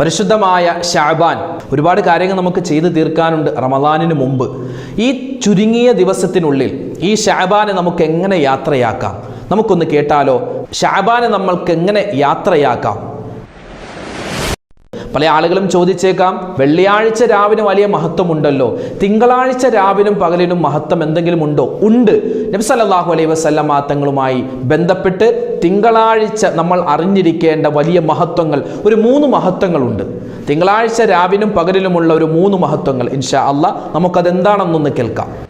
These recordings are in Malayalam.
പരിശുദ്ധമായ ഷാബാൻ ഒരുപാട് കാര്യങ്ങൾ നമുക്ക് ചെയ്തു തീർക്കാനുണ്ട് റമദാനിന് മുമ്പ്. ഈ ചുരുങ്ങിയ ദിവസത്തിനുള്ളിൽ ഈ ഷാബാനെ നമുക്ക് എങ്ങനെ യാത്രയാക്കാം? നമുക്കൊന്ന് കേട്ടാലോ? ഷാബാനെ നമ്മൾക്ക് എങ്ങനെ യാത്രയാക്കാം? പല ആളുകളും ചോദിച്ചേക്കാം വെള്ളിയാഴ്ച രാവിന് വലിയ മഹത്വമുണ്ടല്ലോ. തിങ്കളാഴ്ച രാവിനും പകലിനും മഹത്വം എന്തെങ്കിലും ഉണ്ടോ. ഉണ്ട് നബ്സല്ലാഹു അലൈ അലൈഹി വസല്ലമ തങ്ങളുമായി ബന്ധപ്പെട്ട് തിങ്കളാഴ്ച നമ്മൾ അറിഞ്ഞിരിക്കേണ്ട വലിയ മഹത്വങ്ങൾ ഒരു മൂന്ന് മഹത്വങ്ങളുണ്ട്. തിങ്കളാഴ്ച രാവിനും പകലിലുമുള്ള ഒരു മൂന്ന് മഹത്വങ്ങൾ ഇൻഷാ അല്ല നമുക്കതെന്താണെന്നൊന്ന് കേൾക്കാം.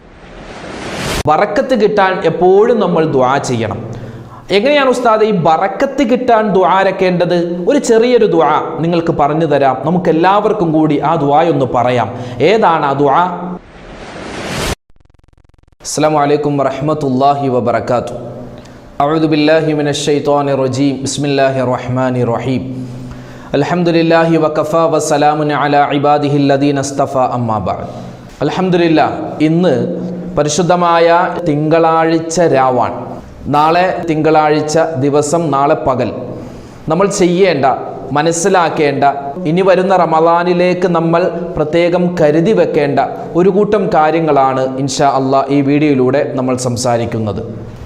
വറക്കത്ത് കിട്ടാൻ എപ്പോഴും നമ്മൾ ദ്വാ ചെയ്യണം. എങ്ങനെയാണ് ഉസ്താദ് ഈ ബറക്കത്ത് കിട്ടാൻ ദ്വാരക്കേണ്ടത് ഒരു ചെറിയൊരു ദ്വാ നിങ്ങൾക്ക് പറഞ്ഞു തരാം നമുക്ക് എല്ലാവർക്കും കൂടി ആ ദ്വായൊന്ന് പറയാം ഏതാണ് ആ ദ്വാ അസ്സാം വലൈക്കും വറഹമത്തല്ലാഹി വബർക്കാത്തു أعوذ بالله من الشيطان الرجيم بسم الله الرحمن الرحيم الحمد لله وكفى وسلام على عباده الذين اصطفى أما بعد الحمد لله ഇന്ന് പരിശുദ്ധമായ തിങ്കളാഴ്ച രാവാണ് നാളെ തിങ്കളാഴ്ച ദിവസം നാളെ പകൽ. നമ്മൾ ചെയ്യേണ്ട മനസ്സിലാക്കേണ്ട ഇനി വരുന്ന റമദാനിലേക്ക് നമ്മൾ പ്രത്യേകം കരുതി വെക്കേണ്ട ഒരു കൂട്ടം കാര്യങ്ങളാണ് ഇൻഷാ അള്ളാ ഈ വീഡിയോയിലൂടെ നമ്മൾ സംസാരിക്കുന്നത്.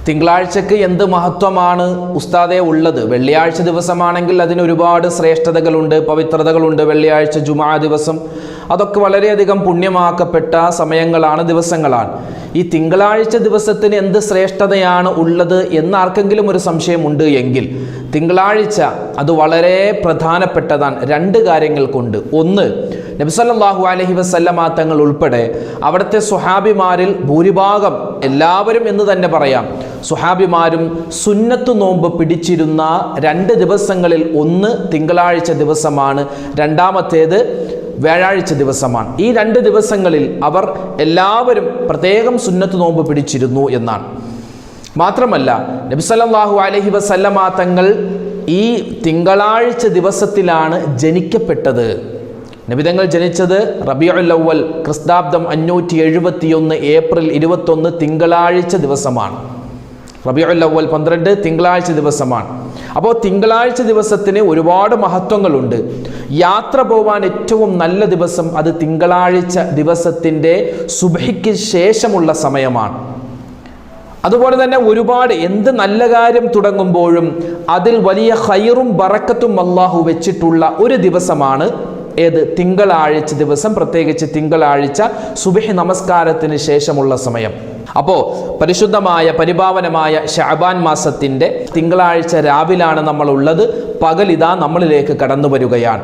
തിങ്കളാഴ്ചക്ക് എന്ത് മഹത്വമാണ് ഉസ്താദെ ഉള്ളത്? വെള്ളിയാഴ്ച ദിവസമാണെങ്കിൽ അതിന് ഒരുപാട് ശ്രേഷ്ഠതകളുണ്ട് പവിത്രതകളുണ്ട് വെള്ളിയാഴ്ച ജുമാ ദിവസം. അതൊക്കെ വളരെയധികം പുണ്യമാക്കപ്പെട്ട സമയങ്ങളാണ് ദിവസങ്ങളാണ്. ഈ തിങ്കളാഴ്ച ദിവസത്തിന് എന്ത് ശ്രേഷ്ഠതയാണ് ഉള്ളത് എന്നാർക്കെങ്കിലും ഒരു സംശയമുണ്ട് എങ്കിൽ തിങ്കളാഴ്ച അത് വളരെ പ്രധാനപ്പെട്ടതാണ് രണ്ട് കാര്യങ്ങൾ കൊണ്ട്. ഒന്ന് നബിസല്ലാഹു അലഹി വസല്ലമ തങ്ങൾ ഉൾപ്പെടെ അവിടുത്തെ സുഹാബിമാരിൽ ഭൂരിഭാഗം എല്ലാവരും എന്ന് തന്നെ പറയാം. സുഹാബിമാരും സുന്നത്ത് നോമ്പ് പിടിച്ചിരുന്ന രണ്ട് ദിവസങ്ങളിൽ ഒന്ന് തിങ്കളാഴ്ച ദിവസമാണ്. രണ്ടാമത്തേത് വ്യാഴാഴ്ച ദിവസമാണ്. ഈ രണ്ട് ദിവസങ്ങളിൽ അവർ എല്ലാവരും പ്രത്യേകം സുന്നത്ത് നോമ്പ് പിടിച്ചിരുന്നു എന്നാണ്. മാത്രമല്ല നബിസല്ലാഹു അലഹി വസല്ലമ തങ്ങൾ ഈ തിങ്കളാഴ്ച ദിവസത്തിലാണ് ജനിക്കപ്പെട്ടത്. നബിതങ്ങൾ ജനിച്ചത് റബിയുല്ലവൽ ക്രിസ്താബ്ദം അഞ്ഞൂറ്റി എഴുപത്തിയൊന്ന് ഏപ്രിൽ ഇരുപത്തൊന്ന് തിങ്കളാഴ്ച ദിവസമാണ്. റബിയുല്ലവൽ പന്ത്രണ്ട് തിങ്കളാഴ്ച ദിവസമാണ്. അപ്പോൾ തിങ്കളാഴ്ച ദിവസത്തിന് ഒരുപാട് മഹത്വങ്ങളുണ്ട്. യാത്ര പോവാൻ ഏറ്റവും നല്ല ദിവസം അത് തിങ്കളാഴ്ച ദിവസത്തിന്റെ സുബഹിക്ക് ശേഷമുള്ള സമയമാണ്. അതുപോലെ തന്നെ ഒരുപാട് എന്ത് നല്ല കാര്യം തുടങ്ങുമ്പോഴും അതിൽ വലിയ ഹൈറും ബറക്കത്തും അള്ളാഹു വെച്ചിട്ടുള്ള ഒരു ദിവസമാണ് ഏത് തിങ്കളാഴ്ച ദിവസം പ്രത്യേകിച്ച് തിങ്കളാഴ്ച സുബഹി നമസ്കാരത്തിന് ശേഷമുള്ള സമയം. അപ്പോൾ പരിശുദ്ധമായ പരിപാവനമായ ഷാബാൻ മാസത്തിന്റെ തിങ്കളാഴ്ച രാവിലാണ് നമ്മൾ ഉള്ളത് പകലിതാ നമ്മളിലേക്ക് കടന്നു വരികയാണ്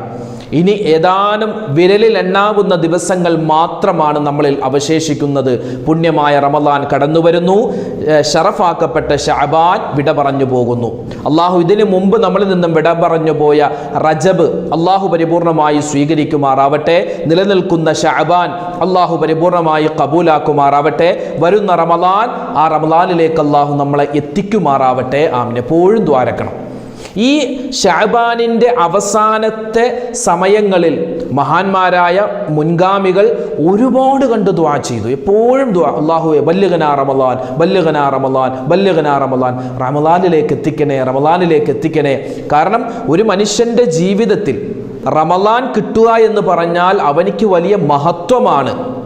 ഇനി ഏതാനും വിരലിൽ എണ്ണാവുന്ന ദിവസങ്ങൾ മാത്രമാണ് നമ്മളിൽ അവശേഷിക്കുന്നത്. പുണ്യമായ റമദാൻ കടന്നു വരുന്നു ഷറഫാക്കപ്പെട്ട ഷാബാൻ വിട പറഞ്ഞു പോകുന്നു. അള്ളാഹു ഇതിനു മുമ്പ് നമ്മളിൽ നിന്നും വിട പറഞ്ഞു പോയ റജബ് അള്ളാഹു പരിപൂർണമായി സ്വീകരിക്കുമാറാവട്ടെ. നിലനിൽക്കുന്ന ഷാബാൻ അള്ളാഹു പരിപൂർണമായി കബൂലാക്കുമാറാവട്ടെ. വരുന്ന റമദാൻ ആ റമദാനിലേക്ക് അള്ളാഹു നമ്മളെ എത്തിക്കുമാറാവട്ടെ. ആമിനെപ്പോഴും ദ്വാരക്കണം. ഈ ഷാബാനിന്റെ അവസാനത്തെ സമയങ്ങളിൽ മഹാന്മാരായ മുൻഗാമികൾ ഒരുപാട് കണ്ട് ദ്വാ ചെയ്തു. എപ്പോഴും ദ്വാ അള്ളാഹുവെ ബല്ലുഗനാ റമലാൻ ബല്ലുഗനാ റമലാൻ ബല്ലുഗനാ റമലാൻ റമലാനിലേക്ക് എത്തിക്കണേ റമലാനിലേക്ക് എത്തിക്കണേ. കാരണം ഒരു മനുഷ്യന്റെ ജീവിതത്തിൽ റമലാൻ കിട്ടുക എന്ന് പറഞ്ഞാൽ അവനിക്ക് വലിയ മഹത്വമാണ്.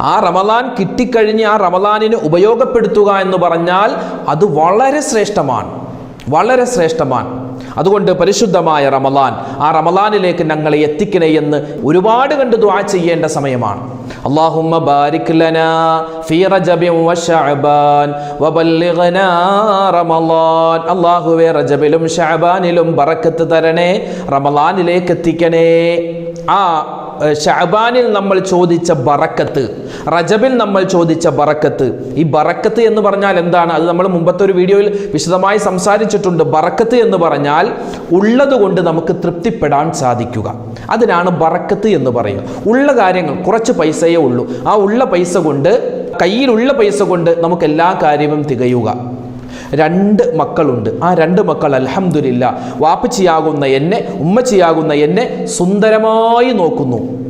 ആ റമലാൻ കിട്ടിക്കഴിഞ്ഞ് ആ റമലാനിന് ഉപയോഗപ്പെടുത്തുക എന്ന് പറഞ്ഞാൽ അത് വളരെ ശ്രേഷ്ഠമാണ്. വളരെ ശ്രേഷ്ഠമാൻ. അതുകൊണ്ട് പരിശുദ്ധമായ റമലാൻ ആ റമലാനിലേക്ക് ഞങ്ങളെ എത്തിക്കണേ എന്ന് ഒരുപാട് കണ്ട് ദ്വാ ചെയ്യേണ്ട സമയമാണ്. അല്ലാഹുമ്മ ബാരിക് ലനാ ഫീ റജബിൻ വശഅബാൻ വബല്ലിഗ്നാ റമളാൻ അല്ലാഹുവേ റജബിലും ശഅബാനിലും ബറക്കത്ത് തരണേ റമളാനിലേക്ക് എത്തിക്കണേ. ആ ഷഅബാനിൽ നമ്മൾ ചോദിച്ച ബറക്കത്ത് റജബിൽ നമ്മൾ ചോദിച്ച ബറക്കത്ത്. ഈ ബറക്കത്ത് എന്ന് പറഞ്ഞാൽ എന്താണ്? അത് നമ്മൾ മുമ്പത്തെ ഒരു വീഡിയോയിൽ വിശദമായി സംസാരിച്ചിട്ടുണ്ട്. ബറക്കത്ത് എന്ന് പറഞ്ഞാൽ ഉള്ളതുകൊണ്ട് നമുക്ക് തൃപ്തിപ്പെടാൻ സാധിക്കുക. അതിനാണ് ബറക്കത്ത് എന്ന് പറയുക. ഉള്ള കാര്യങ്ങൾ കുറച്ച് പൈസയേ ഉള്ളൂ. ആ ഉള്ള പൈസ കൊണ്ട് കയ്യിലുള്ള പൈസ കൊണ്ട് നമുക്ക് എല്ലാ കാര്യവും തികയുക. രണ്ട് മക്കളുണ്ട്. ആ രണ്ട് മക്കൾ അലഹമില്ല വാപ്പച്ചിയാകുന്ന എന്നെ ഉമ്മച്ചിയാകുന്ന എന്നെ സുന്ദരമായി നോക്കുന്നു.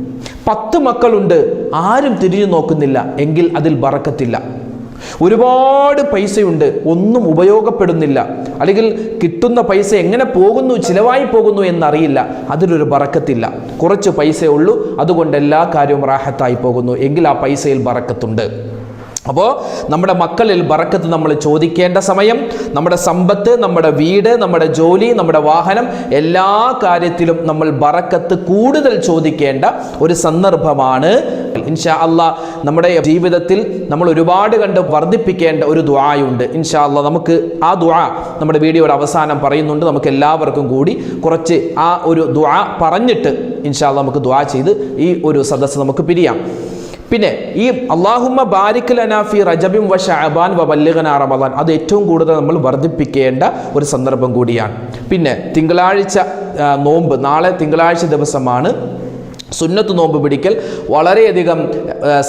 പത്ത് മക്കളുണ്ട്. ആരും തിരിഞ്ഞു നോക്കുന്നില്ല. എങ്കിൽ അതിൽ ബറക്കത്തില്ല. ഒരുപാട് പൈസയുണ്ട്. ഒന്നും ഉപയോഗപ്പെടുന്നില്ല. അല്ലെങ്കിൽ കിട്ടുന്ന പൈസ എങ്ങനെ പോകുന്നു ചിലവായി പോകുന്നു എന്നറിയില്ല. അതിലൊരു ബറക്കത്തില്ല. കുറച്ച് പൈസയേ ഉള്ളൂ. അതുകൊണ്ട് എല്ലാ കാര്യവും റാഹത്തായി പോകുന്നു. എങ്കിൽ ആ പൈസയിൽ ബറക്കത്തുണ്ട്. അപ്പോൾ നമ്മുടെ മക്കളിൽ ബറക്കത്ത് നമ്മൾ ചോദിക്കേണ്ട സമയം നമ്മുടെ സമ്പത്ത് നമ്മുടെ വീട് നമ്മുടെ ജോലി നമ്മുടെ വാഹനം എല്ലാ കാര്യത്തിലും നമ്മൾ ബറക്കത്ത് കൂടുതൽ ചോദിക്കേണ്ട ഒരു സന്ദർഭമാണ്. ഇൻഷാ അള്ളാ നമ്മുടെ ജീവിതത്തിൽ നമ്മൾ ഒരുപാട് കണ്ട് വർദ്ധിപ്പിക്കേണ്ട ഒരു ദ്വായുണ്ട് ഇൻഷാ അള്ളാ നമുക്ക് ആ ദ്വാ നമ്മുടെ വീഡിയോയുടെ അവസാനം പറയുന്നുണ്ട്. നമുക്ക് എല്ലാവർക്കും കൂടി കുറച്ച് ആ ഒരു ദ്വാ പറഞ്ഞിട്ട് ഇൻഷാ അള്ളാ നമുക്ക് ദ്വാ ചെയ്ത് ഈ ഒരു സദസ്സ് നമുക്ക് പിരിയാം. പിന്നെ ഈ അള്ളാഹുമ്മ ബാരിക് ലനാഫി റജബിം വ ഷഅബാൻ വ ബല്ലിഗന റമദാൻ. അത് ഏറ്റവും കൂടുതൽ നമ്മൾ വർദ്ധിപ്പിക്കേണ്ട ഒരു സന്ദർഭം കൂടിയാണ്. പിന്നെ തിങ്കളാഴ്ച നോമ്പ്. നാളെ തിങ്കളാഴ്ച ദിവസമാണ് സുന്നത്ത് നോമ്പ് പിടിക്കൽ. വളരെയധികം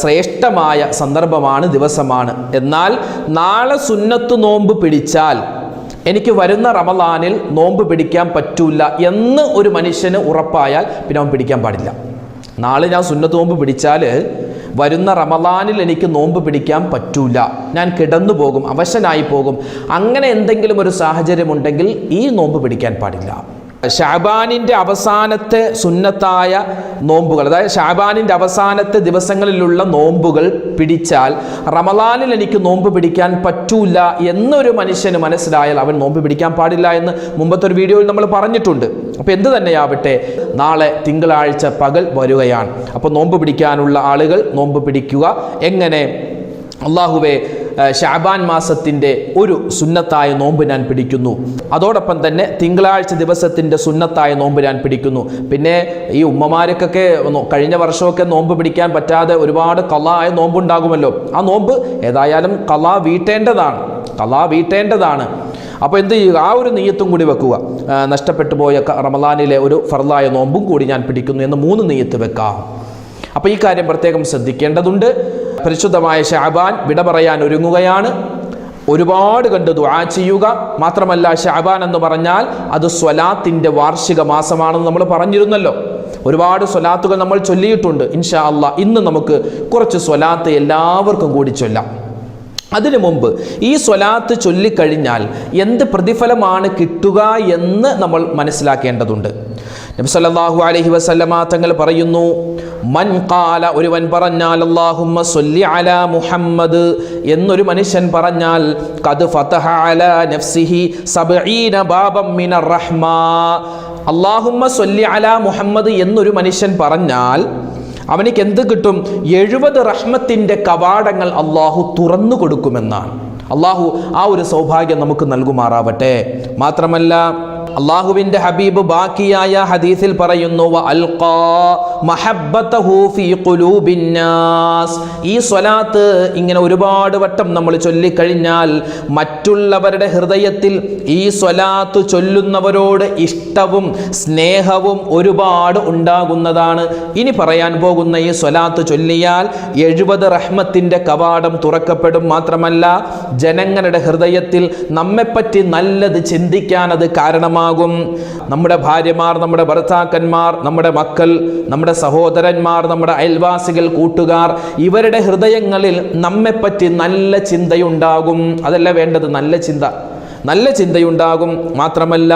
ശ്രേഷ്ഠമായ സന്ദർഭമാണ് ദിവസമാണ്. എന്നാൽ നാളെ സുന്നത്ത് നോമ്പ് പിടിച്ചാൽ എനിക്ക് വരുന്ന റമലാനിൽ നോമ്പ് പിടിക്കാൻ പറ്റൂല എന്ന് ഒരു മനുഷ്യന് ഉറപ്പായാൽ പിന്നെ അവൻ പിടിക്കാൻ പാടില്ല. നാളെ ഞാൻ സുന്നത്ത് നോമ്പ് പിടിച്ചാൽ വരുന്ന റമദാനിൽ എനിക്ക് നോമ്പ് പിടിക്കാൻ പറ്റൂല. ഞാൻ കിടന്നു പോകും അവശനായി പോകും. അങ്ങനെ എന്തെങ്കിലും ഒരു സാഹചര്യമുണ്ടെങ്കിൽ ഈ നോമ്പ് പിടിക്കാൻ പാടില്ല. ഷാബാനിന്റെ അവസാനത്തെ സുന്നത്തായ നോമ്പുകൾ അതായത് ഷാബാനിന്റെ അവസാനത്തെ ദിവസങ്ങളിലുള്ള നോമ്പുകൾ പിടിച്ചാൽ റമലാനിൽ എനിക്ക് നോമ്പ് പിടിക്കാൻ പറ്റൂല എന്നൊരു മനുഷ്യന് മനസ്സിലായാൽ അവൻ നോമ്പ് പിടിക്കാൻ പാടില്ല എന്ന് മുമ്പത്തെ ഒരു വീഡിയോയിൽ നമ്മൾ പറഞ്ഞിട്ടുണ്ട്. അപ്പോൾ എന്ത് തന്നെയാവട്ടെ നാളെ തിങ്കളാഴ്ച പകൽ വരികയാണ്. അപ്പോൾ നോമ്പ് പിടിക്കാനുള്ള ആളുകൾ നോമ്പ് പിടിക്കുക. എങ്ങനെ? അള്ളാഹുവെ ഷാബാൻ മാസത്തിന്റെ ഒരു സുന്നത്തായ നോമ്പ് ഞാൻ പിടിക്കുന്നു. അതോടൊപ്പം തന്നെ തിങ്കളാഴ്ച ദിവസത്തിന്റെ സുന്നത്തായ നോമ്പ് ഞാൻ പിടിക്കുന്നു. പിന്നെ ഈ ഉമ്മമാർക്കൊക്കെ കഴിഞ്ഞ വർഷമൊക്കെ നോമ്പ് പിടിക്കാൻ പറ്റാതെ ഒരുപാട് കലായ നോമ്പുണ്ടാകുമല്ലോ. ആ നോമ്പ് ഏതായാലും കലാ വീട്ടേണ്ടതാണ്. കലാ വീട്ടേണ്ടതാണ്. അപ്പോൾ എന്ത് ചെയ്യുക? ആ ഒരു നെയ്യത്തും കൂടി വെക്കുക. നഷ്ടപ്പെട്ടു പോയ റമലാനിലെ ഒരു ഫർലായ നോമ്പും കൂടി ഞാൻ പിടിക്കുന്നു എന്ന് മൂന്ന് നെയ്യത്ത് വെക്കാം. അപ്പോൾ ഈ കാര്യം പ്രത്യേകം ശ്രദ്ധിക്കേണ്ടതുണ്ട്. പരിശുദ്ധമായ ഷാബാൻ വിട പറയാൻ ഒരുങ്ങുകയാണ്. ഒരുപാട് കണ്ട് ദുആ ചെയ്യുക. മാത്രമല്ല ഷാബാൻ എന്ന് പറഞ്ഞാൽ അത് സ്വലാത്തിന്റെ വാർഷിക മാസമാണെന്ന് നമ്മൾ പറഞ്ഞിരുന്നല്ലോ. ഒരുപാട് സ്വലാത്തുകൾ നമ്മൾ ചൊല്ലിയിട്ടുണ്ട്. ഇൻഷാ അള്ളാ ഇന്ന് നമുക്ക് കുറച്ച് സ്വലാത്ത് എല്ലാവർക്കും കൂടി ചൊല്ലാം. അതിനു മുമ്പ് ഈ സ്വലാത്ത് ചൊല്ലിക്കഴിഞ്ഞാൽ എന്ത് പ്രതിഫലമാണ് കിട്ടുക എന്ന് നമ്മൾ മനസ്സിലാക്കേണ്ടതുണ്ട്. നബി അലഹി വസല്ലമ തങ്ങൾ പറയുന്നു മൻ കാല ഒരുവൻ പറഞ്ഞാൽ അല്ലാഹുമ്മ സൊല്ലി അലാ മുഹമ്മദ് എന്നൊരു മനുഷ്യൻ പറഞ്ഞാൽ കത് ഫതഹ അല നഫ്സിഹി സബീന ബാബം മിന റഹ്മാ. അള്ളാഹുമ്മ സൊല്ലി അല മുഹമ്മദ് എന്നൊരു മനുഷ്യൻ പറഞ്ഞാൽ അവനിക്ക് എന്ത് കിട്ടും? എഴുപത് റഹ്മത്തിന്റെ കവാടങ്ങൾ അള്ളാഹു തുറന്നു കൊടുക്കുമെന്നാണ്. അള്ളാഹു ആ ഒരു സൗഭാഗ്യം നമുക്ക് നൽകുമാറാവട്ടെ. മാത്രമല്ല അള്ളാഹുവിന്റെ ഹബീബ് ബാക്കിയായ ഹദീസിൽ പറയുന്നു. ഈ സ്വലാത്ത് ഇങ്ങനെ ഒരുപാട് വട്ടം നമ്മൾ ചൊല്ലിക്കഴിഞ്ഞാൽ മറ്റുള്ളവരുടെ ഹൃദയത്തിൽ ഈ സ്വലാത്ത് ചൊല്ലുന്നവരോട് ഇഷ്ടവും സ്നേഹവും ഒരുപാട് ഉണ്ടാകുന്നതാണ് ഇനി പറയാൻ പോകുന്ന ഈ സ്വലാത്ത് ചൊല്ലിയാൽ എഴുപത് റഹ്മത്തിന്റെ കവാടം തുറക്കപ്പെടും മാത്രമല്ല ജനങ്ങളുടെ ഹൃദയത്തിൽ നമ്മെപ്പറ്റി നല്ലത് ചിന്തിക്കാൻ അത് കാരണമാകും നമ്മുടെ ഭാര്യമാർ നമ്മുടെ ഭർത്താക്കന്മാർ നമ്മുടെ മക്കൾ നമ്മുടെ സഹോദരന്മാർ നമ്മുടെ അയൽവാസികൾ കൂട്ടുകാർ ഇവരുടെ ഹൃദയങ്ങളിൽ നമ്മെപ്പറ്റി നല്ല ചിന്തയുണ്ടാകും. അതല്ല വേണ്ടത് നല്ല ചിന്ത. നല്ല ചിന്തയുണ്ടാകും. മാത്രമല്ല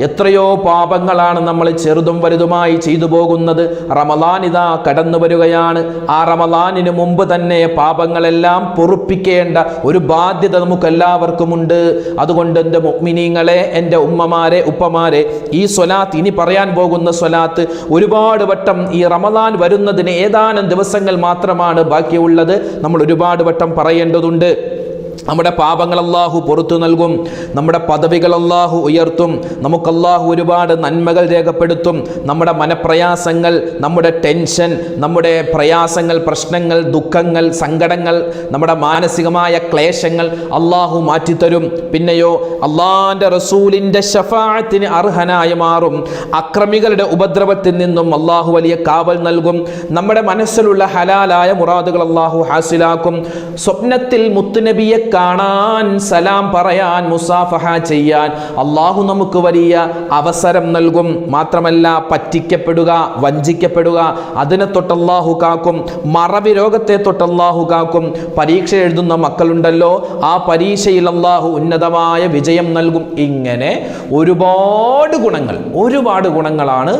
എത്രയോ പാപങ്ങളാണ് നമ്മൾ ചെറുതും വലുതുമായി ചെയ്തു പോകുന്നത്. റമലാനിതാ കടന്നു വരികയാണ്. ആ റമലാനിന് മുമ്പ് തന്നെ പാപങ്ങളെല്ലാം പൊറുപ്പിക്കേണ്ട ഒരു ബാധ്യത നമുക്കെല്ലാവർക്കുമുണ്ട്. അതുകൊണ്ട് എന്റെ മുഗ്മിനീങ്ങളെ എന്റെ ഉമ്മമാരെ ഉപ്പമാരെ ഈ സ്വലാത്ത് ഇനി പറയാൻ പോകുന്ന സ്വലാത്ത് ഒരുപാട് വട്ടം ഈ റമലാൻ വരുന്നതിന് ഏതാനും ദിവസങ്ങൾ മാത്രമാണ് ബാക്കിയുള്ളത്. നമ്മൾ ഒരുപാട് വട്ടം പറയേണ്ടതുണ്ട്. നമ്മുടെ പാപങ്ങൾ അള്ളാഹു പുറത്തു നൽകും. നമ്മുടെ പദവികൾ അള്ളാഹു ഉയർത്തും. നമുക്ക് അള്ളാഹു ഒരുപാട് നന്മകൾ രേഖപ്പെടുത്തും. നമ്മുടെ മനപ്രയാസങ്ങൾ നമ്മുടെ ടെൻഷൻ നമ്മുടെ പ്രയാസങ്ങൾ പ്രശ്നങ്ങൾ ദുഃഖങ്ങൾ സങ്കടങ്ങൾ നമ്മുടെ മാനസികമായ ക്ലേശങ്ങൾ അള്ളാഹു മാറ്റിത്തരും. പിന്നെയോ അള്ളാഹിന്റെ റസൂലിന്റെ ഷഫാഴത്തിന് അർഹനായി മാറും. അക്രമികളുടെ ഉപദ്രവത്തിൽ നിന്നും അള്ളാഹു വലിയ കാവൽ നൽകും. നമ്മുടെ മനസ്സിലുള്ള ഹലാലായ മുറാദുകൾ അള്ളാഹു ഹാസിലാക്കും. സ്വപ്നത്തിൽ മുത്തുനബിയെ കാണാൻ സലാം പറയാൻ മുസാഫഹ ചെയ്യാൻ അള്ളാഹു നമുക്ക് വലിയ അവസരം നൽകും. മാത്രമല്ല പറ്റിക്കപ്പെടുക വഞ്ചിക്കപ്പെടുക അതിനെ തൊട്ടല്ലാഹു കാക്കും മറവി രോഗത്തെ തൊട്ടല്ലാഹു കാക്കും. പരീക്ഷ എഴുതുന്ന മക്കളുണ്ടല്ലോ ആ പരീക്ഷയിൽ അള്ളാഹു ഉന്നതമായ വിജയം നൽകും. ഇങ്ങനെ ഒരുപാട് ഗുണങ്ങൾ ഒരുപാട് ഗുണങ്ങളാണ്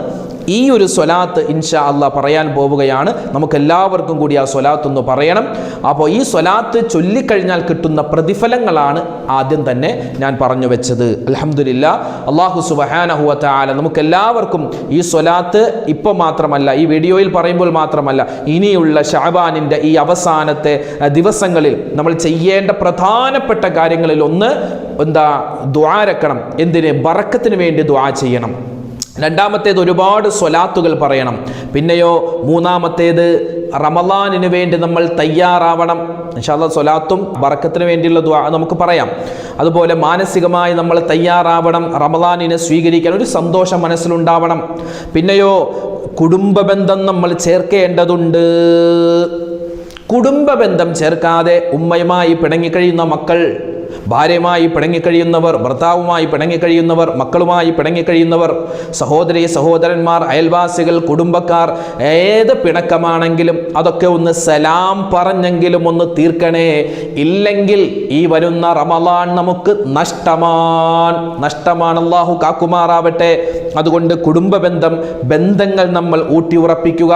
ഈ ഒരു സ്വലാത്ത് ഇൻഷാ അല്ല പറയാൻ പോവുകയാണ്. നമുക്ക് എല്ലാവർക്കും കൂടി ആ സ്വലാത്ത് ഒന്ന് പറയണം. അപ്പോൾ ഈ സ്വലാത്ത് ചൊല്ലിക്കഴിഞ്ഞാൽ കിട്ടുന്ന പ്രതിഫലങ്ങളാണ് ആദ്യം തന്നെ ഞാൻ പറഞ്ഞു വെച്ചത്. അലഹമില്ല അള്ളാഹു സുബഹാനഹുവ താല നമുക്ക് എല്ലാവർക്കും ഈ സ്വലാത്ത് ഇപ്പം മാത്രമല്ല ഈ വീഡിയോയിൽ പറയുമ്പോൾ മാത്രമല്ല ഇനിയുള്ള ഷാബാനിന്റെ ഈ അവസാനത്തെ ദിവസങ്ങളിൽ നമ്മൾ ചെയ്യേണ്ട പ്രധാനപ്പെട്ട കാര്യങ്ങളിൽ ഒന്ന് എന്താ ദ്വാരക്കണം എന്തിന്? ബറക്കത്തിന് വേണ്ടി ദ്വാ ചെയ്യണം. രണ്ടാമത്തേത് ഒരുപാട് സ്വലാത്തുകൾ പറയണം. പിന്നെയോ മൂന്നാമത്തേത് റമലാനിന് വേണ്ടി നമ്മൾ തയ്യാറാവണം. ഇൻഷാല്ല സ്വലാത്തും ബറക്കത്തിന് വേണ്ടിയുള്ള ദ്വാ നമുക്ക് പറയാം. അതുപോലെ മാനസികമായി നമ്മൾ തയ്യാറാവണം റമലാനിനെ സ്വീകരിക്കാൻ ഒരു സന്തോഷം മനസ്സിലുണ്ടാവണം. പിന്നെയോ കുടുംബ ബന്ധം നമ്മൾ ചേർക്കേണ്ടതുണ്ട്. കുടുംബ ബന്ധം ചേർക്കാതെ ഉമ്മയുമായി പിണങ്ങിക്കഴിയുന്ന മക്കൾ ഭാര്യയുമായി പിണങ്ങിക്കഴിയുന്നവർ ഭർത്താവുമായി പിണങ്ങിക്കഴിയുന്നവർ മക്കളുമായി പിണങ്ങിക്കഴിയുന്നവർ സഹോദരി സഹോദരന്മാർ അയൽവാസികൾ കുടുംബക്കാർ ഏത് പിണക്കമാണെങ്കിലും അതൊക്കെ ഒന്ന് സലാം പറഞ്ഞെങ്കിലും ഒന്ന് തീർക്കണേ. ഇല്ലെങ്കിൽ ഈ വരുന്ന റമലാൻ നമുക്ക് നഷ്ടമാണ് നഷ്ടമാണ് അള്ളാഹു കാക്കുമാറാവട്ടെ. അതുകൊണ്ട് കുടുംബ ബന്ധം ബന്ധങ്ങൾ നമ്മൾ ഊട്ടി ഉറപ്പിക്കുക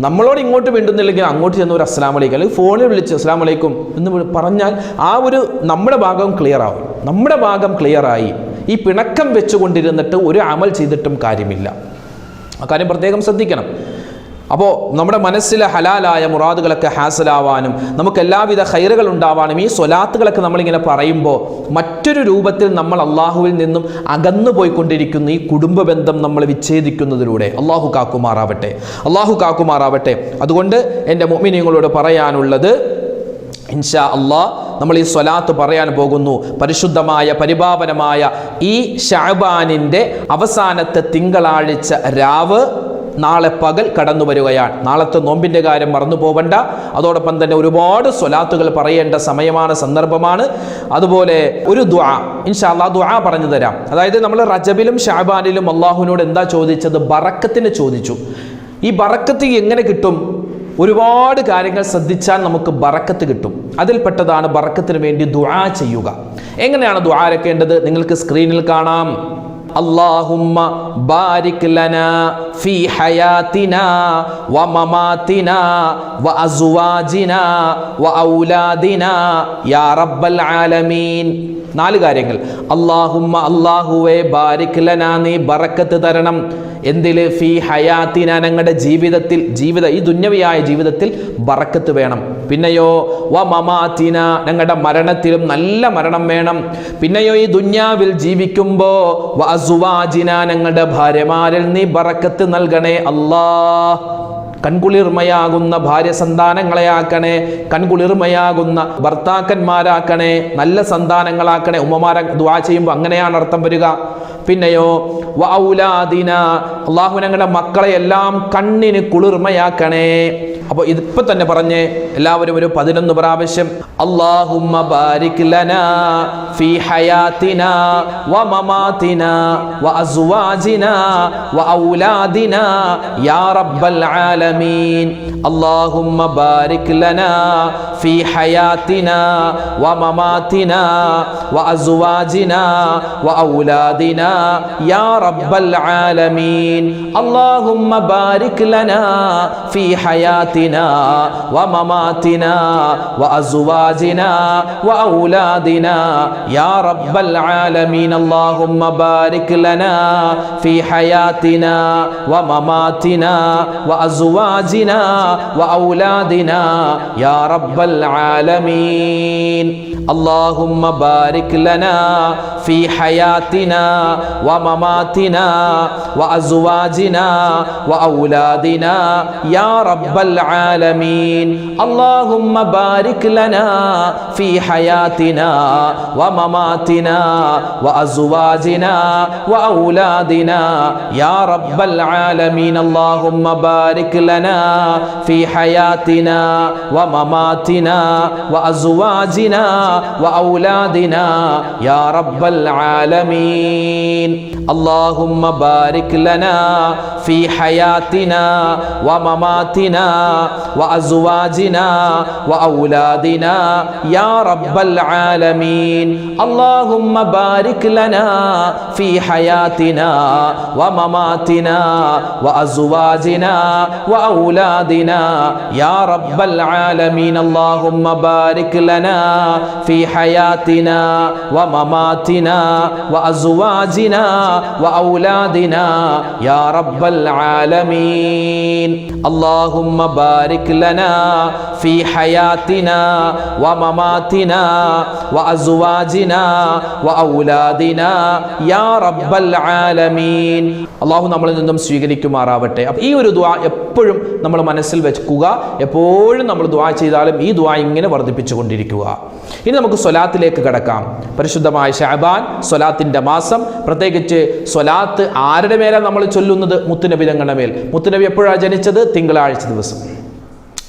നമ്മളോട് ഇങ്ങോട്ട് വേണ്ടുന്നില്ലെങ്കിൽ അങ്ങോട്ട് ചെന്ന് ഒരു അസ്സാം വലൈക്കും അല്ലെങ്കിൽ ഫോണിൽ വിളിച്ച് അസ്സാം വലൈക്കും എന്ന് പറഞ്ഞാൽ ആ ഒരു നമ്മുടെ ഭാഗം ക്ലിയർ ആവും. നമ്മുടെ ഭാഗം ക്ലിയറായി ഈ പിണക്കം വെച്ചുകൊണ്ടിരുന്നിട്ട് ഒരു അമൽ ചെയ്തിട്ടും കാര്യമില്ല. ആ കാര്യം പ്രത്യേകം ശ്രദ്ധിക്കണം. അപ്പോൾ നമ്മുടെ മനസ്സിലെ ഹലാലായ മുറാദുകളൊക്കെ ഹാസലാവാനും നമുക്ക് എല്ലാവിധ ഹൈറുകൾ ഉണ്ടാവാനും ഈ സ്വലാത്തുകളൊക്കെ നമ്മളിങ്ങനെ പറയുമ്പോൾ മറ്റൊരു രൂപത്തിൽ നമ്മൾ അള്ളാഹുവിൽ നിന്നും അകന്നു പോയിക്കൊണ്ടിരിക്കുന്ന ഈ കുടുംബ ബന്ധം നമ്മൾ വിച്ഛേദിക്കുന്നതിലൂടെ അള്ളാഹു കാക്കുമാറാവട്ടെ. അള്ളാഹു കാക്കുമാറാവട്ടെ. അതുകൊണ്ട് എന്റെ മൊമിനിയങ്ങളോട് പറയാനുള്ളത് ഇൻഷാ അള്ളാ നമ്മൾ ഈ സ്വലാത്ത് പറയാൻ പോകുന്നു. പരിശുദ്ധമായ പരിപാവനമായ ഈ ഷാബാനിന്റെ അവസാനത്തെ തിങ്കളാഴ്ച രാവ് നാളെ പകൽ കടന്നു വരികയാണ് നാളത്തെ നോമ്പിന്റെ കാര്യം മറന്നു പോവണ്ട അതോടൊപ്പം തന്നെ ഒരുപാട് സ്വലാത്തുകൾ പറയേണ്ട സമയമാണ് സന്ദർഭമാണ്. അതുപോലെ ഒരു ദ്വാ ഇൻഷാ അള്ളാ ദ്വാ പറഞ്ഞു തരാം. അതായത് നമ്മൾ റജബിലും ഷാബാനിലും അള്ളാഹുവിനോട് എന്താ ചോദിച്ചത്? ബറക്കത്തിന് ചോദിച്ചു. ഈ ബറക്കത്ത് എങ്ങനെ കിട്ടും? ഒരുപാട് കാര്യങ്ങൾ ശ്രദ്ധിച്ചാൽ നമുക്ക് ബറക്കത്ത് കിട്ടും. അതിൽപ്പെട്ടതാണ് ബറക്കത്തിന് വേണ്ടി ദുആ ചെയ്യുക. എങ്ങനെയാണ് ദുആ അരക്കേണ്ടത്? നിങ്ങൾക്ക് സ്ക്രീനിൽ കാണാം. അള്ളാഹുമ്മ ബാരിക് ലന ഫീ ഹയാത്തിന വ മമാത്തിന വ അസ്വാജിന വ ഔലാദിന യാ റബ്ബൽ ആലമീൻ നാല് കാര്യങ്ങൾ. അള്ളാഹുമ്മ അള്ളാഹുവെ ബാരിക് ലന നീ ബറക്കത്ത് തരണം. എന്തിൽ ഫീ ഹയാത്തിന ഞങ്ങളുടെ ജീവിതത്തിൽ ജീവിത ഈ ദുന്യവിയായ ജീവിതത്തിൽ ബറക്കത്ത് വേണം. പിന്നെയോ വ മമാത്തിന ഞങ്ങളുടെ മരണത്തിലും നല്ല മരണം വേണം. പിന്നെയോ ഈ ദുന്യാവിൽ ജീവിക്കുമ്പോൾ വ അസുവാജിന ഞങ്ങളുടെ ഭാര്യമാരിൽ നീ ബറക്കത്ത് നൽകണേ അല്ലാ കൺകുളിർമയാകുന്ന ഭാര്യ സന്താനങ്ങളെ ആക്കണേ കൺകുളിർമയാകുന്ന ഭർത്താക്കന്മാരാക്കണേ നല്ല സന്താനങ്ങളാക്കണേ ഉമ്മമാരെ ദ്വാ ചെയ്യുമ്പോൾ അങ്ങനെയാണ് അർത്ഥം വരിക. പിന്നെയോ വൗലാദിന അള്ളാഹു ഞങ്ങളുടെ മക്കളെ എല്ലാം കണ്ണിന് കുളിർമയാക്കണേ. അപ്പോൾ ഇതിപ്പോൾ തന്നെ പറഞ്ഞ് എല്ലാവരും ഒരു പതിനൊന്ന് പ്രാവശ്യം അള്ളാഹുമ്മ ബാരിക് ലനാ ഫീ ഹയാതിനാ വ മമാതിനാ വ യാ റബ്ബൽ ആലമീൻ. അള്ളാഹുമ്മ ബാരിക് ലനാ ഫീ ഹയാതിനാ വ മമാതിനാ വ യാ റബ്ബൽ ആലമീൻ. അള്ളാഹുമ്മ ബാരിക് ലനാ ഫീ ഹയാതി حياتنا ومماتنا وأزواجنا وأولادنا. يا رب العالمين اللهم بارك لنا في حياتنا ومماتنا وأزواجنا وأولادنا. يا رب العالمين اللهم بارك لنا في حياتنا ومماتنا وأزواجنا وأولادنا. يا رب العالمين. العالمين. اللهم بارك لنا في حياتنا ومماتنا وأزواجنا وأولادنا. يا رب العالمين اللهم بارك لنا في حياتنا ومماتنا وأزواجنا وأولادنا. يا رب العالمين اللهم بارك لنا في حياتنا ومماتنا وأزواجنا وأولادنا يا رب العالمين. اللهم بارك لنا في حياتنا ومماتنا وأزواجنا وأولادنا يا رب العالمين. اللهم بارك لنا في حياتنا ومماتنا وأزواجنا وأولادنا يا رب العالمين. اللهم بارك لنا في حياتنا ومماتنا وأزواجنا وأولادنا يا رب العالمين അള്ളാഹു നമ്മളിൽ നിന്നും സ്വീകരിക്കുമാറാവട്ടെ അപ്പൊ ഈ ഒരു ദ്വാ എപ്പോഴും നമ്മൾ മനസ്സിൽ വെക്കുക എപ്പോഴും നമ്മൾ ദ്വാ ചെയ്താലും ഈ ദ്വാ ഇങ്ങനെ വർദ്ധിപ്പിച്ചു കൊണ്ടിരിക്കുക ഇനി നമുക്ക് സ്വലാത്തിലേക്ക് കിടക്കാം പരിശുദ്ധമായ ഷാബാൻ സ്വലാത്തിന്റെ മാസം പ്രത്യേകിച്ച് സ്വലാത്ത് ആരുടെ മേലാണ് നമ്മൾ ചൊല്ലുന്നത് മുത്തുനബി തങ്ങളുടെ മേൽ മുത്തുനബി എപ്പോഴാണ് ജനിച്ചത് തിങ്കളാഴ്ച ദിവസം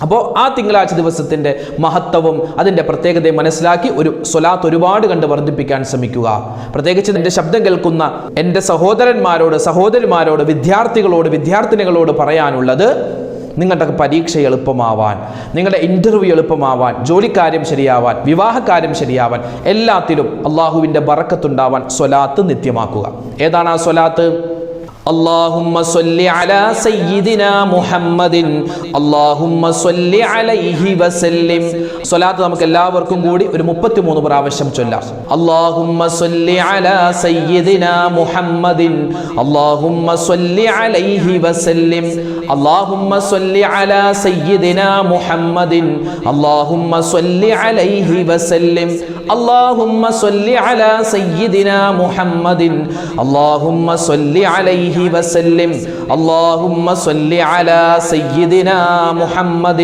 അപ്പോൾ ആ തിങ്കളാഴ്ച ദിവസത്തിന്റെ മഹത്വവും അതിന്റെ പ്രത്യേകതയും മനസ്സിലാക്കി ഒരു സ്വലാത്ത് ഒരുപാട് കണ്ട് വർദ്ധിപ്പിക്കാൻ ശ്രമിക്കുക. പ്രത്യേകിച്ച് എന്റെ ശബ്ദം കേൾക്കുന്ന എന്റെ സഹോദരന്മാരോട് സഹോദരിമാരോട് വിദ്യാർത്ഥികളോട് വിദ്യാർത്ഥിനികളോട് പറയാനുള്ളത് നിങ്ങളുടെ പരീക്ഷ എളുപ്പമാവാൻ നിങ്ങളുടെ ഇന്റർവ്യൂ എളുപ്പമാവാൻ ജോലിക്കാര്യം ശരിയാവാൻ വിവാഹകാര്യം ശരിയാവാൻ എല്ലാത്തിലും അള്ളാഹുവിന്റെ ബറക്കത്തുണ്ടാവാൻ സ്വലാത്ത് നിത്യമാക്കുക. ഏതാണ് ആ സ്വലാത്ത്? اللهم صل على سيدنا محمد اللهم صل عليه وسلم സ്വലാത്ത് നമുക്ക് എല്ലാവർക്കും കൂടി ഒരു മുപ്പത്തിമൂന്ന് പ്രാവശ്യം ചൊല്ലാം اللهم صل على سيدنا محمد اللهم صل عليه وسلم اللهم صل على سيدنا محمد اللهم صل عليه وسلم اللهم صل على سيدنا محمد اللهم صل عليه وسلم اللهم صل على سيدنا محمد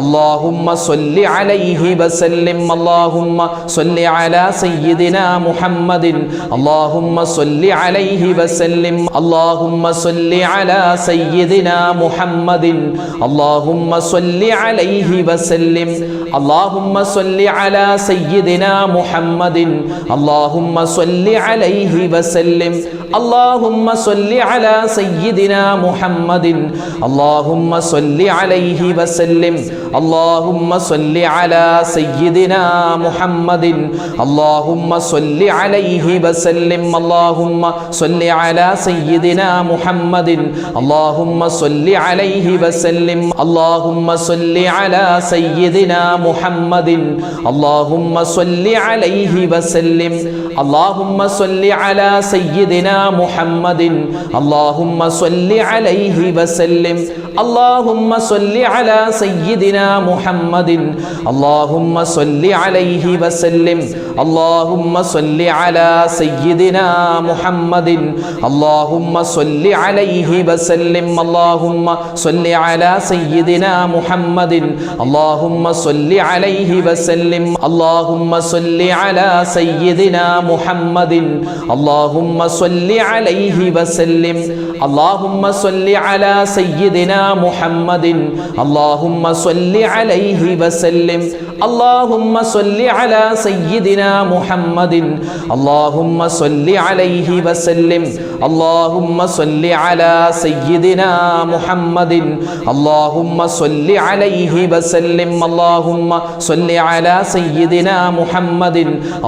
اللهم صل عليه وسلم اللهم صل على سيدنا محمد اللهم صل عليه وسلم اللهم صل على سيدنا محمد اللهم صل عليه وسلم اللهم صل على سيدنا محمد اللهم صل عليه وسلم اللهم صل على سيدنا محمد. اللهم صل عليه وسلم. اللهم صل على سيدنا محمد اللهم صل عليه وسلم اللهم صل على سيدنا محمد اللهم صل عليه وسلم اللهم صل على سيدنا محمد اللهم صل عليه وسلم اللهم صل على سيدنا محمد اللهم صل عليه وسلم اللهم صل على سيدنا محمد اللهم صل عليه وسلم اللهم صل على سيدنا محمد اللهم صل عليه وسلم اللهم صل على سيدنا محمد اللهم صل عليه وسلم اللهم صل على سيدنا محمد اللهم صل عليه وسلم اللهم صل على سيدنا محمد اللهم صل عليه وسلم اللهم صل على سيدنا محمد اللهم صل عليه وسلم اللهم صل على سيدنا محمد اللهم صل عليه وسلم اللهم صل على سيدنا محمد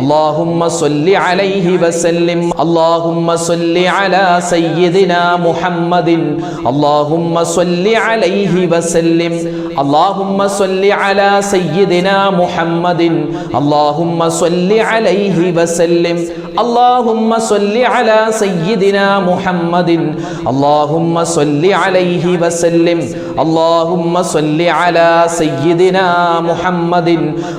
اللهم صل عليه وسلم اللهم صل على سيدنا محمد اللهم صل عليه وسلم اللهم صل على سيدنا محمد اللهم صل عليه وسلم اللهم صل على سيدنا سيدنا محمد. اللهم صل عليه وسلم. اللهم صل على سيدنا محمد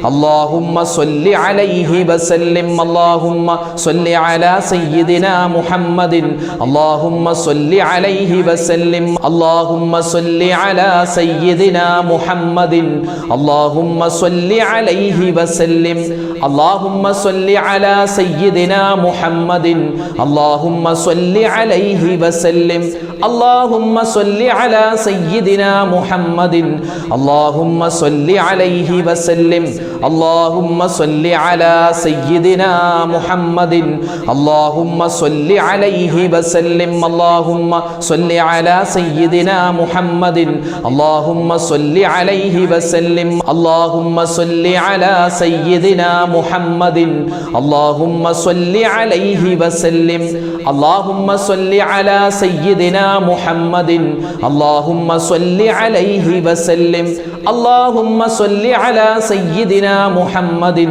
اللهم صل عليه وسلم اللهم صل على سيدنا محمد اللهم صل عليه وسلم اللهم صل على سيدنا محمد اللهم صل عليه وسلم اللهم صل على سيدنا محمد اللهم صل عليه وسلم اللهم صل على سيدنا محمد. اللهم صل عليه وسلم. اللهم صل على سيدنا محمد اللهم صل عليه وسلم اللهم صل على سيدنا محمد اللهم صل عليه وسلم اللهم صل على سيدنا محمد اللهم صل عليه وسلم اللهم صل على سيدنا محمد اللهم صل عليه وسلم اللهم صل على سيدنا മുഹമ്മദിൻ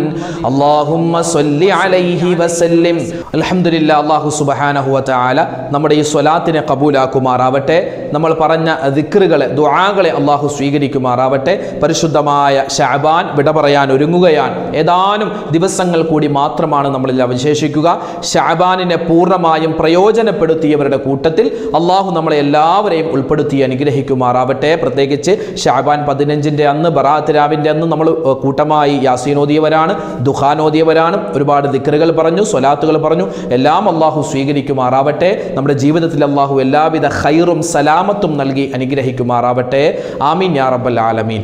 അല്ലാഹുമ്മ സല്ലി അലൈഹി വസല്ലിം അലഹമില്ല അള്ളാഹു സുബഹാനഹുവത്ത ആല നമ്മുടെ ഈ സ്വലാത്തിനെ കബൂലാക്കുമാറാവട്ടെ. നമ്മൾ പറഞ്ഞ ദിക്റുകളെ ദുആകളെ അള്ളാഹു സ്വീകരിക്കുമാറാവട്ടെ. പരിശുദ്ധമായ ഷാബാൻ വിട പറയാൻ ഒരുങ്ങുകയാണ്. ഏതാനും ദിവസങ്ങൾ കൂടി മാത്രമാണ് നമ്മളിൽ അവശേഷിക്കുക. ഷാബാനിനെ പൂർണമായും പ്രയോജനപ്പെടുത്തിയവരുടെ കൂട്ടത്തിൽ അള്ളാഹു നമ്മളെ എല്ലാവരെയും ഉൾപ്പെടുത്തി അനുഗ്രഹിക്കുമാറാവട്ടെ. പ്രത്യേകിച്ച് ഷാബാൻ പതിനഞ്ചിന്റെ അന്ന് ബറാത്തിരാവിന്റെ അന്ന് നമ്മൾ കൂട്ടമായി കൂട്ടമായി യാസീനോദിയവരാണ് ദുഖാനോദിയവരാണ് ഒരുപാട് ദിക്കറുകൾ പറഞ്ഞു സ്വലാത്തുകൾ പറഞ്ഞു. എല്ലാം അള്ളാഹു സ്വീകരിക്കുമാറാവട്ടെ. നമ്മുടെ ജീവിതത്തിൽ അള്ളാഹു എല്ലാവിധ ഖൈറും സലാമത്തും നൽകി അനുഗ്രഹിക്കുമാറാവട്ടെ. ആമീൻ യാ റബ്ബൽ ആലമീൻ.